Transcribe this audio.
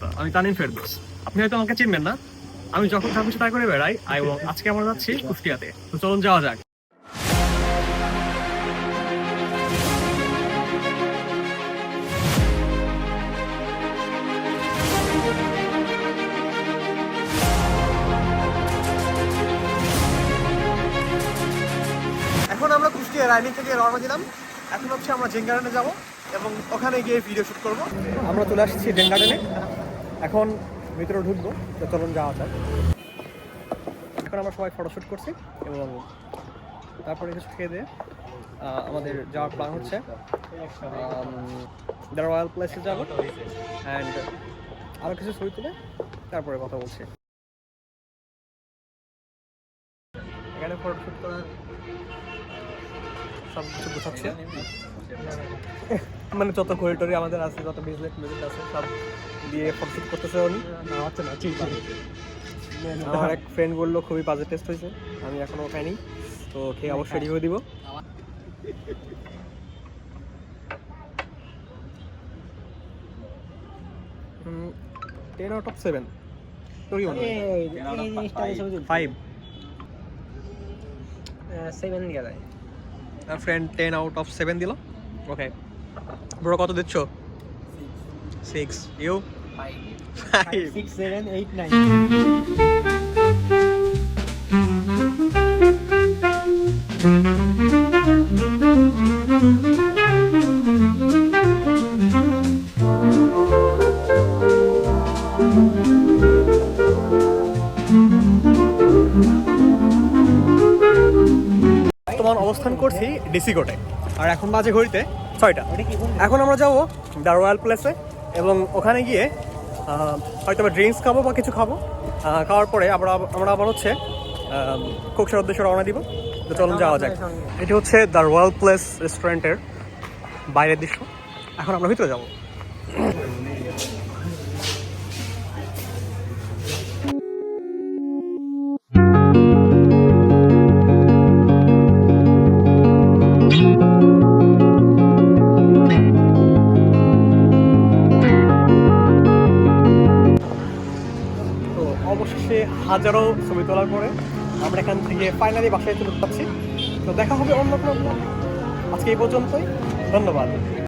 অবস্থা। আমি তানিম ফেরদোস। আপনি হয়তো আমাকে চিনবেন না। আমি যখন যা খুশি তাই করে বেড়াই এবং আজকে আমরা যাচ্ছি কুষ্টিয়াতে। তো চলুন যাওয়া যাক। এখন আমরা কুষ্টিয়া রাইনিং থেকে রওনা দিলাম। এখন হচ্ছে আমরা জেন গার্ডেনে যাব এবং ওখানে গিয়ে ভিডিও শুট করব। আমরা চলে আসছি জেন গার্ডেনে। এখন ভিতরে ঢুকবো, তো চলুন যাওয়া যাক। এখন আমরা সবাই ফটোশ্যুট করছি এবং তারপরে কিছু খেয়ে দিয়ে আমাদের যাওয়ার প্ল্যান হচ্ছে। দ্য রয়্যাল প্লেসে যাব। অ্যান্ড আরও কিছু ছবি তুলে তারপরে কথা বলছি। এখানে ফটোশ্যুট করার সব কিছু গোছাচ্ছে। মানে যত করিডোরে আমাদের আছে যত বিজনেস মিউজিক আছে সব দিয়ে ফটোশ্যুট করতেছে উনি। আচ্ছা না ঠিক আছে। আমার এক ফ্রেন্ড বলল খুবই বাজে টেস্ট হয়েছে আমি এখনও খাইনি তো খেয়ে অবশ্যই রিভিউ দিব। টেন আউট অফ সেভেন তোরই ফাইভ সেভেন দিয়ে দেয় friend ten out of seven দিল। ওকে ব্রো কত দিচ্ছ? Six you five six seven eight nine বর্তমান অবস্থান করছি ডিসি কোর্টে আর এখন বাজে ঘড়িতে ছয়টা। এখন আমরা যাব দ্য রয়্যাল প্লেসে এবং ওখানে গিয়ে হয়তো বা ড্রিঙ্কস খাব বা কিছু খাব। খাওয়ার পরে আমরা আমরা আবার হচ্ছে কোকসার উদ্দেশ্যে রওনা দিব। তো চলুন যাওয়া যাক। এটি হচ্ছে দ্য রয়্যাল প্লেস রেস্টুরেন্টের বাইরের দৃশ্য। এখন আমরা ভিতরে যাব। অবশেষে হাজারো ছবি তোলার পরে আমরা এখান থেকে ফাইনালি বাসায় চলে যাচ্ছি। তো দেখা হবে অন্য কোনো আজকে এই পর্যন্তই। ধন্যবাদ।